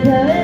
together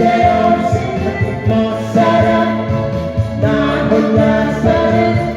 그대로 생각해 못 살아. 나 혼자 사는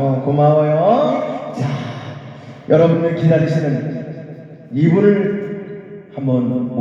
어, 고마워요. 자, 여러분을 기다리시는 이분을 한번 모시